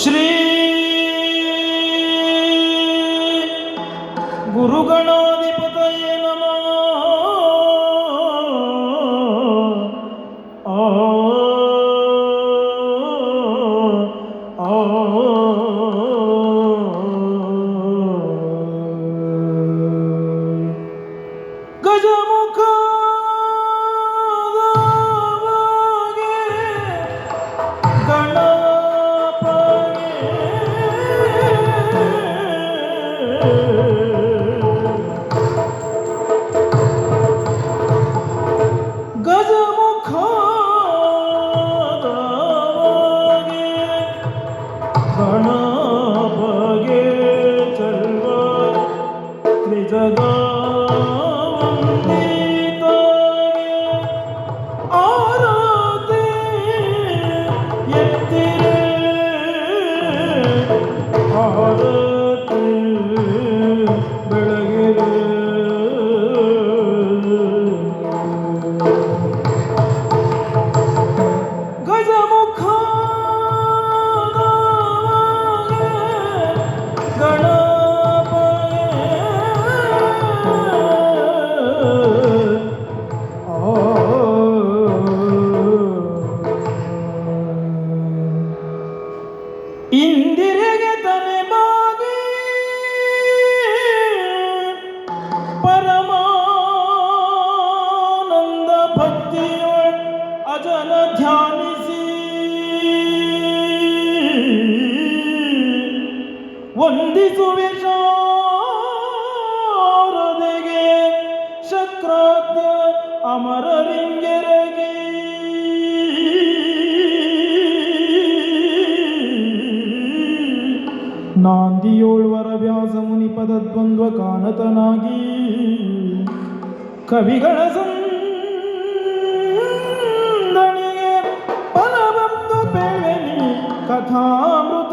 ಶ್ರೀ ಗುರುಗಳ ನಾಂದಿಯೋಳ್ವರ ವ್ಯಾಸ ಮುನಿ ಪದ ದ್ವಂದ್ವ ಕಾಣತನಾಗಿ ಕವಿಗಳ ಸಂದಣಿಗೆ ಫಲವಂದು ಬೆಳೆ ಕಥಾಮೃತ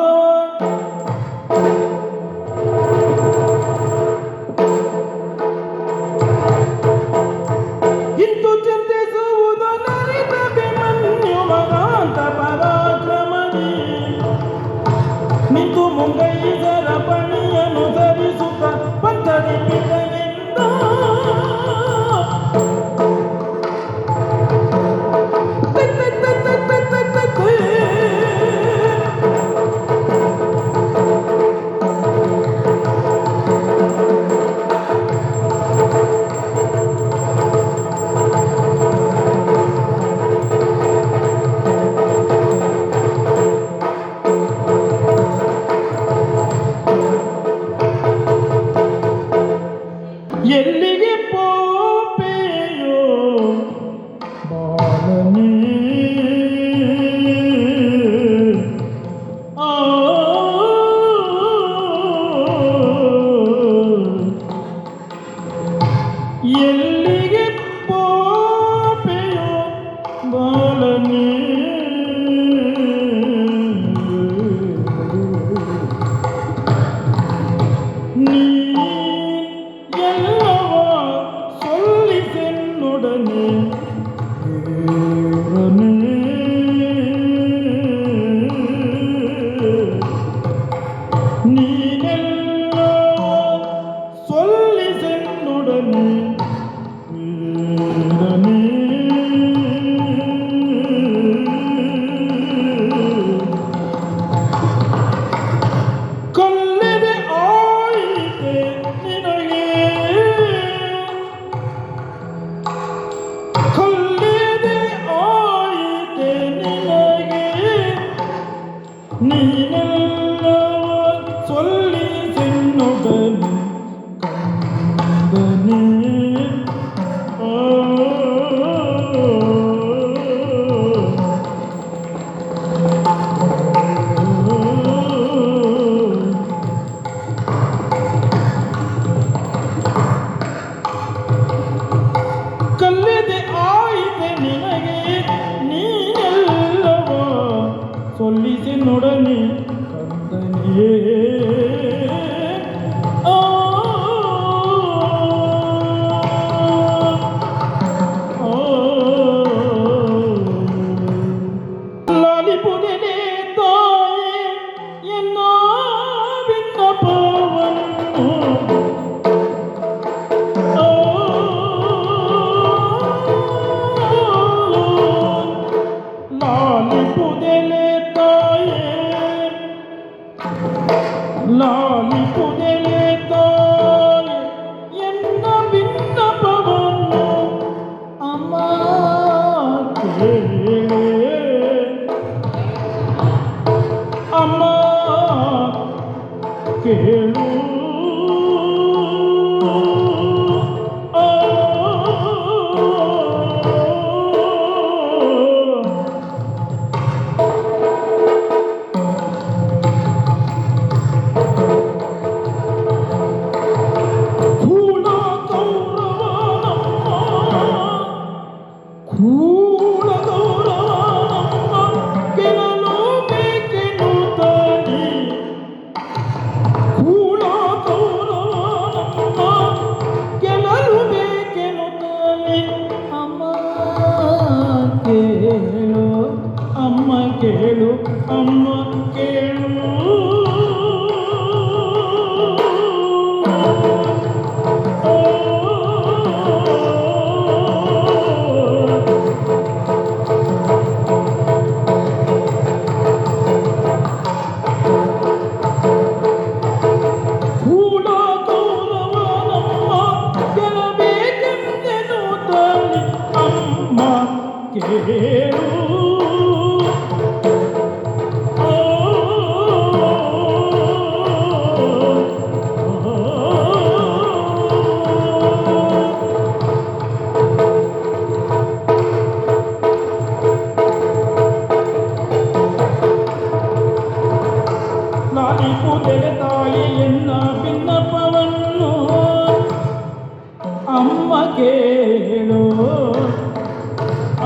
ಅಮ್ಮ ಕೇಳು.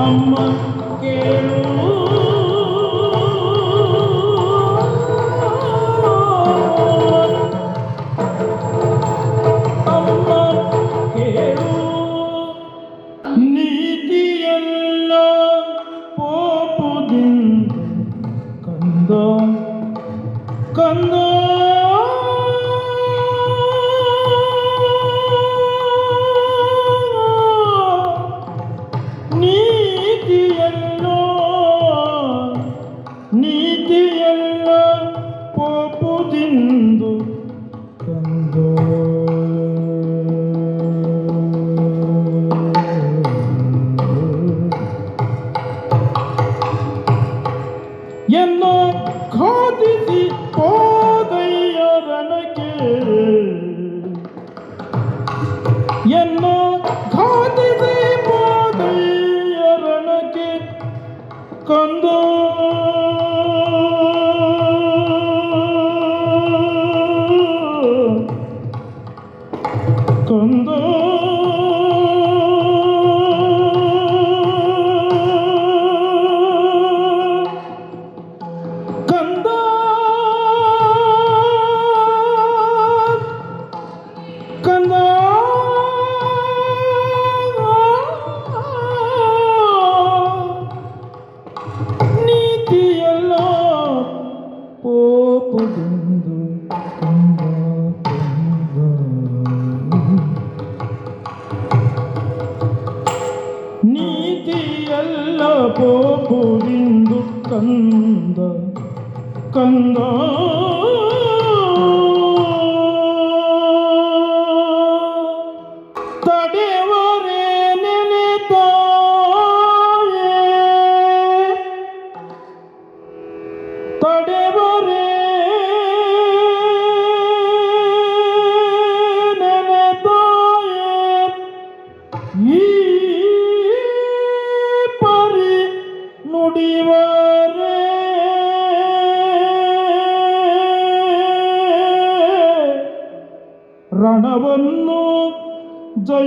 ಅಮ್ಮ ಕೇಳು.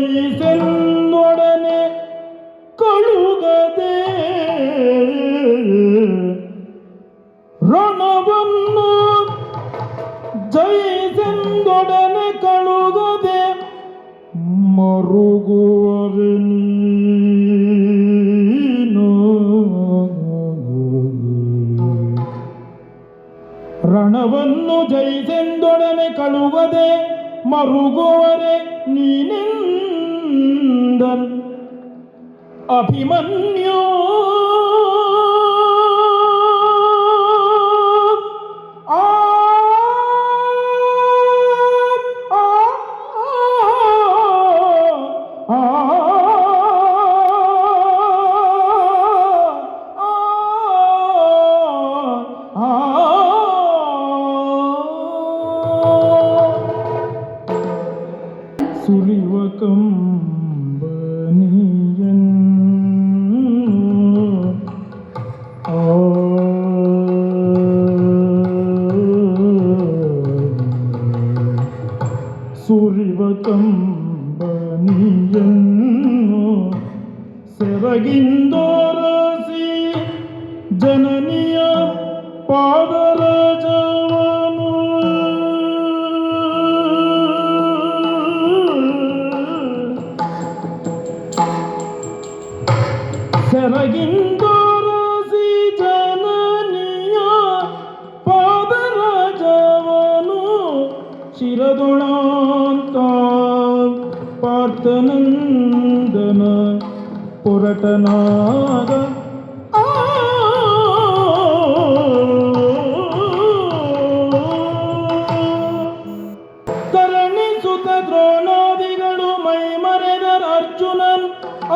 ಕೈಸನ್ನೊಡನೆ ಕಳುಗದೆ ರಣವನ್ನು ಜೈಸೆಂದೊಡನೆ ಕಳುಗದೆ ಮರುಗುವರೆ ರಣವನ್ನು ಜೈಸೆಂದೊಡನೆ ಕಳುಗದೆ ಮರುಗುವ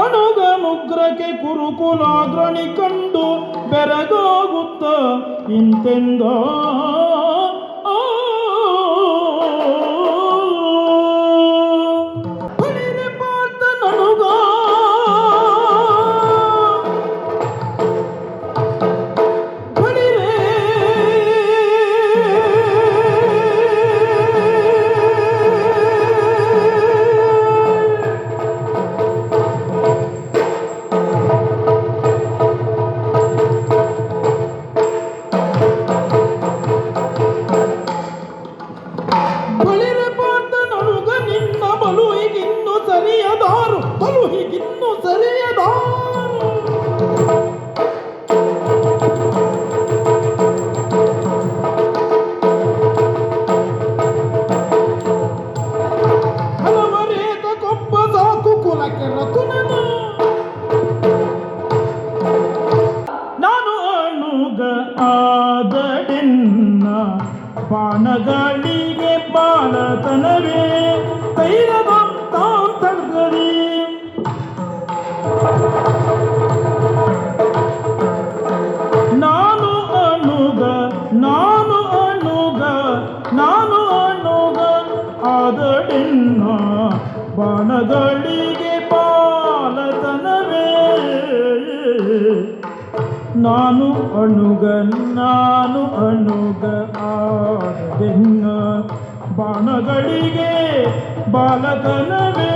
ಅಣುಗ ಮುಗ್ರಕ್ಕೆ ಕುರುಕುಲಾಗ್ರಣಿ ಕಂಡು ಬೆರಗೋಗುತ್ತ ಇಂತೆಂದೋ problema. ಬಾಲಕನವೇ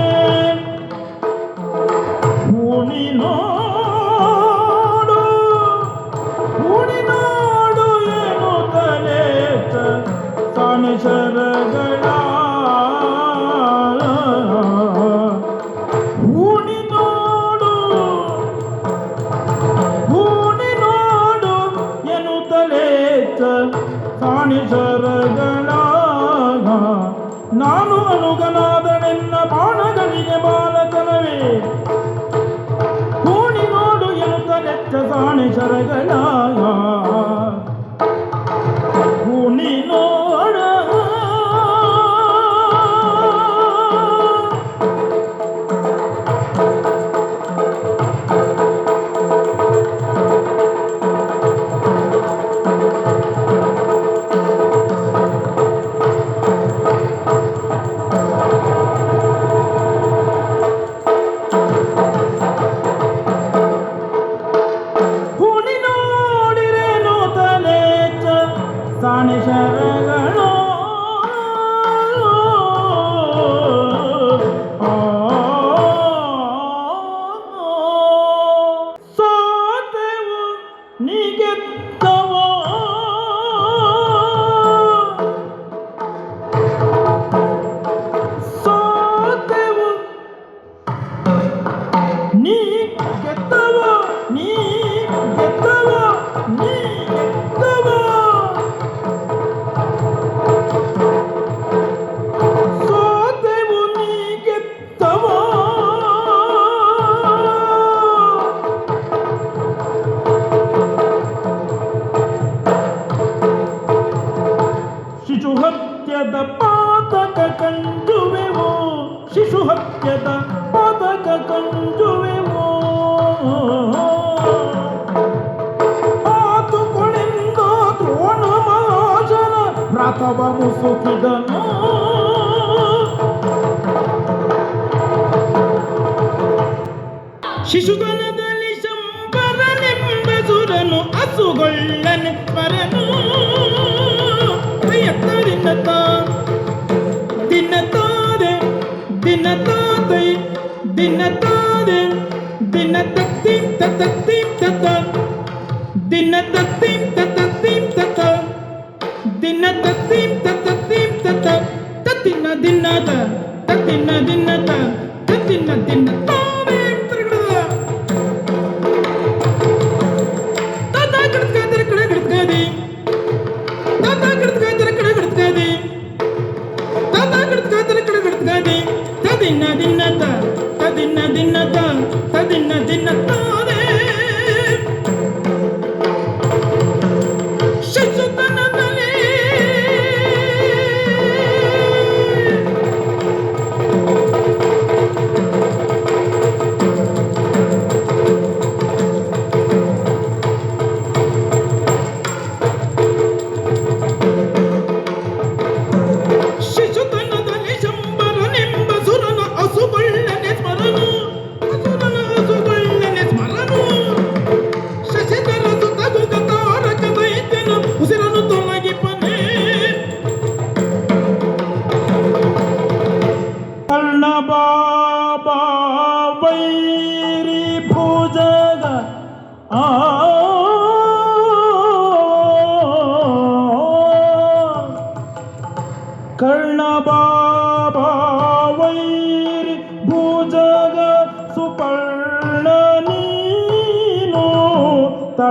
رطبا مسكدا శిశుగణ గలి సంపర నింబసుడను అసుగొల్లని the ఎత్త దినత దినతాదే దినతాదే దినతాదే దినతక్తి తతక్తి తత దినతక్తి తత the theme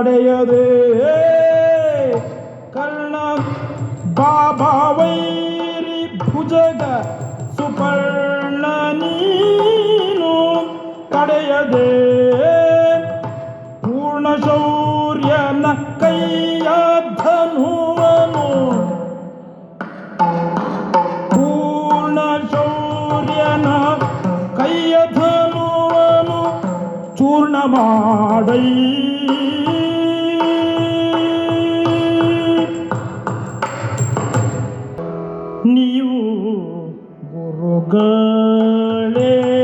அடையது கள்ளம் பாபாவை புஜக சுபர்ணனீனும் தடையது பூர்ணசௌரிய நக்கைய தனுவனு பூர்ணசௌரியன கைய தனுவனு சூர்ணமாடை மகளே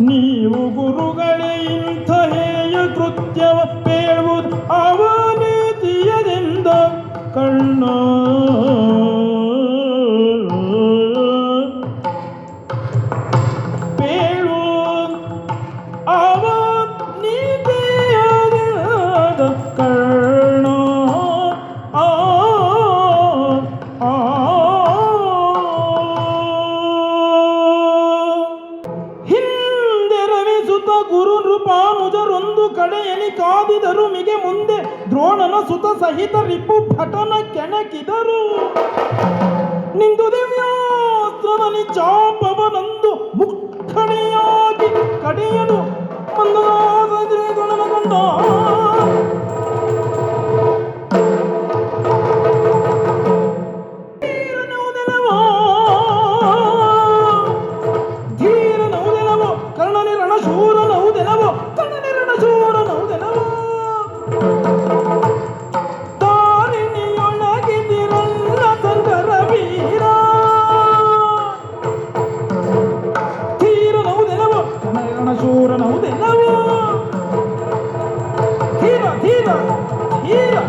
ನೀವು ಗುರುಗಳೇ ಇಂಥ ಹೇಯ ಕೃತ್ಯವ ಬೇಳುವುದು ಅವನೀತಿಯದೆಂದು ಕಣ್ಣೋ ಗಗನ ಕೆಣಕಿದರು. ನಿಂದು ದಿವ್ಯಾಸ್ತ್ರದಲ್ಲಿ ಚಾಪವನಂದು ಮುಕ್ಕಣೆಯಾಗಿ ಕಡೆಯಲು ಒಂದು ಗಣನಗೊಂಡ sube, Laura. Tira, tira, tira.